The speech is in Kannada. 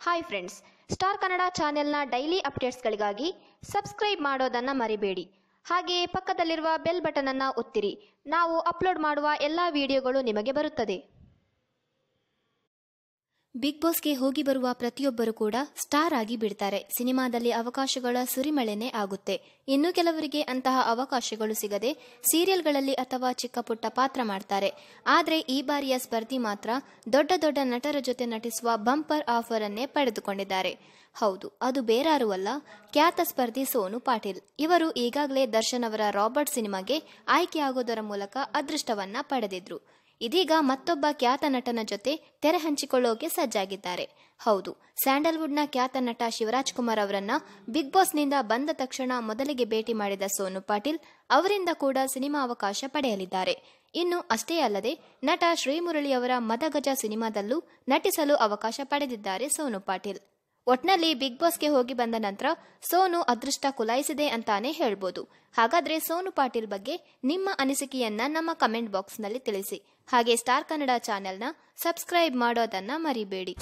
ಹಾಯ್ ಫ್ರೆಂಡ್ಸ್ ಸ್ಟಾರ್ ಕನ್ನಡ ಚಾನೆಲ್ನ ಡೈಲಿ ಅಪ್ಡೇಟ್ಸ್ಗಳಿಗಾಗಿ ಸಬ್ಸ್ಕ್ರೈಬ್ ಮಾಡೋದನ್ನು ಮರಿಬೇಡಿ. ಹಾಗೆಯೇ ಪಕ್ಕದಲ್ಲಿರುವ ಬೆಲ್ ಬಟನನ್ನು ಒತ್ತಿರಿ. ನಾವು ಅಪ್ಲೋಡ್ ಮಾಡುವ ಎಲ್ಲ ವಿಡಿಯೋಗಳು ನಿಮಗೆ ಬರುತ್ತದೆ. ಬಿಗ್ ಬಾಸ್ಗೆ ಹೋಗಿ ಬರುವ ಪ್ರತಿಯೊಬ್ಬರು ಕೂಡ ಸ್ಟಾರ್ ಆಗಿ ಬಿಡ್ತಾರೆ. ಸಿನಿಮಾದಲ್ಲಿ ಅವಕಾಶಗಳ ಸುರಿಮಳೆನೇ ಆಗುತ್ತೆ. ಇನ್ನು ಕೆಲವರಿಗೆ ಅಂತಹ ಅವಕಾಶಗಳು ಸಿಗದೆ ಸೀರಿಯಲ್ಗಳಲ್ಲಿ ಅಥವಾ ಚಿಕ್ಕ ಪುಟ್ಟ ಪಾತ್ರ ಮಾಡ್ತಾರೆ. ಆದರೆ ಈ ಬಾರಿಯ ಸ್ಪರ್ಧಿ ಮಾತ್ರ ದೊಡ್ಡ ದೊಡ್ಡ ನಟರ ಜೊತೆ ನಟಿಸುವ ಬಂಪರ್ ಆಫರ್ ಅನ್ನೇ ಪಡೆದುಕೊಂಡಿದ್ದಾರೆ. ಹೌದು, ಅದು ಬೇರಾರೂ ಅಲ್ಲ, ಖ್ಯಾತ ಸ್ಪರ್ಧಿ ಸೋನು ಪಾಟೀಲ್. ಇವರು ಈಗಾಗಲೇ ದರ್ಶನ್ ಅವರ ರಾಬರ್ಟ್ ಸಿನಿಮಾಗೆ ಆಯ್ಕೆಯಾಗೋದರ ಮೂಲಕ ಅದೃಷ್ಟವನ್ನ ಪಡೆದಿದ್ರು. ಇದೀಗ ಮತ್ತೊಬ್ಬ ಖ್ಯಾತ ನಟನ ಜೊತೆ ತೆರೆ ಹಂಚಿಕೊಳ್ಳೋಕೆ ಸಜ್ಜಾಗಿದ್ದಾರೆ. ಹೌದು, ಸ್ಯಾಂಡಲ್ವುಡ್ನ ಖ್ಯಾತ ನಟ ಶಿವರಾಜ್ ಕುಮಾರ್ ಅವರನ್ನ ಬಿಗ್ ಬಾಸ್ನಿಂದ ಬಂದ ತಕ್ಷಣ ಮೊದಲಿಗೆ ಭೇಟಿ ಮಾಡಿದ ಸೋನು ಪಾಟೀಲ್ ಅವರಿಂದ ಕೂಡ ಸಿನಿಮಾ ಅವಕಾಶ ಪಡೆಯಲಿದ್ದಾರೆ. ಇನ್ನು ಅಷ್ಟೇ ಅಲ್ಲದೆ, ನಟ ಶ್ರೀಮುರಳಿ ಅವರ ಮದಗಜ ಸಿನಿಮಾದಲ್ಲೂ ನಟಿಸಲು ಅವಕಾಶ ಪಡೆದಿದ್ದಾರೆ ಸೋನು ಪಾಟೀಲ್. ಒಟ್ನಲ್ಲಿ ಬಿಗ್ ಬಾಸ್ಗೆ ಹೋಗಿ ಬಂದ ನಂತರ ಸೋನು ಅದೃಷ್ಟ ಕುಲಾಯಿಸಿದೆ ಅಂತಾನೆ ಹೇಳ್ಬೋದು. ಹಾಗಾದ್ರೆ ಸೋನು ಪಾಟೀಲ್ ಬಗ್ಗೆ ನಿಮ್ಮ ಅನಿಸಿಕೆಯನ್ನ ನಮ್ಮ ಕಮೆಂಟ್ ಬಾಕ್ಸ್ನಲ್ಲಿ ತಿಳಿಸಿ. ಹಾಗೆ ಸ್ಟಾರ್ ಕನ್ನಡ ಚಾನೆಲ್ನ ಸಬ್ಸ್ಕ್ರೈಬ್ ಮಾಡೋದನ್ನ ಮರಿಬೇಡಿ.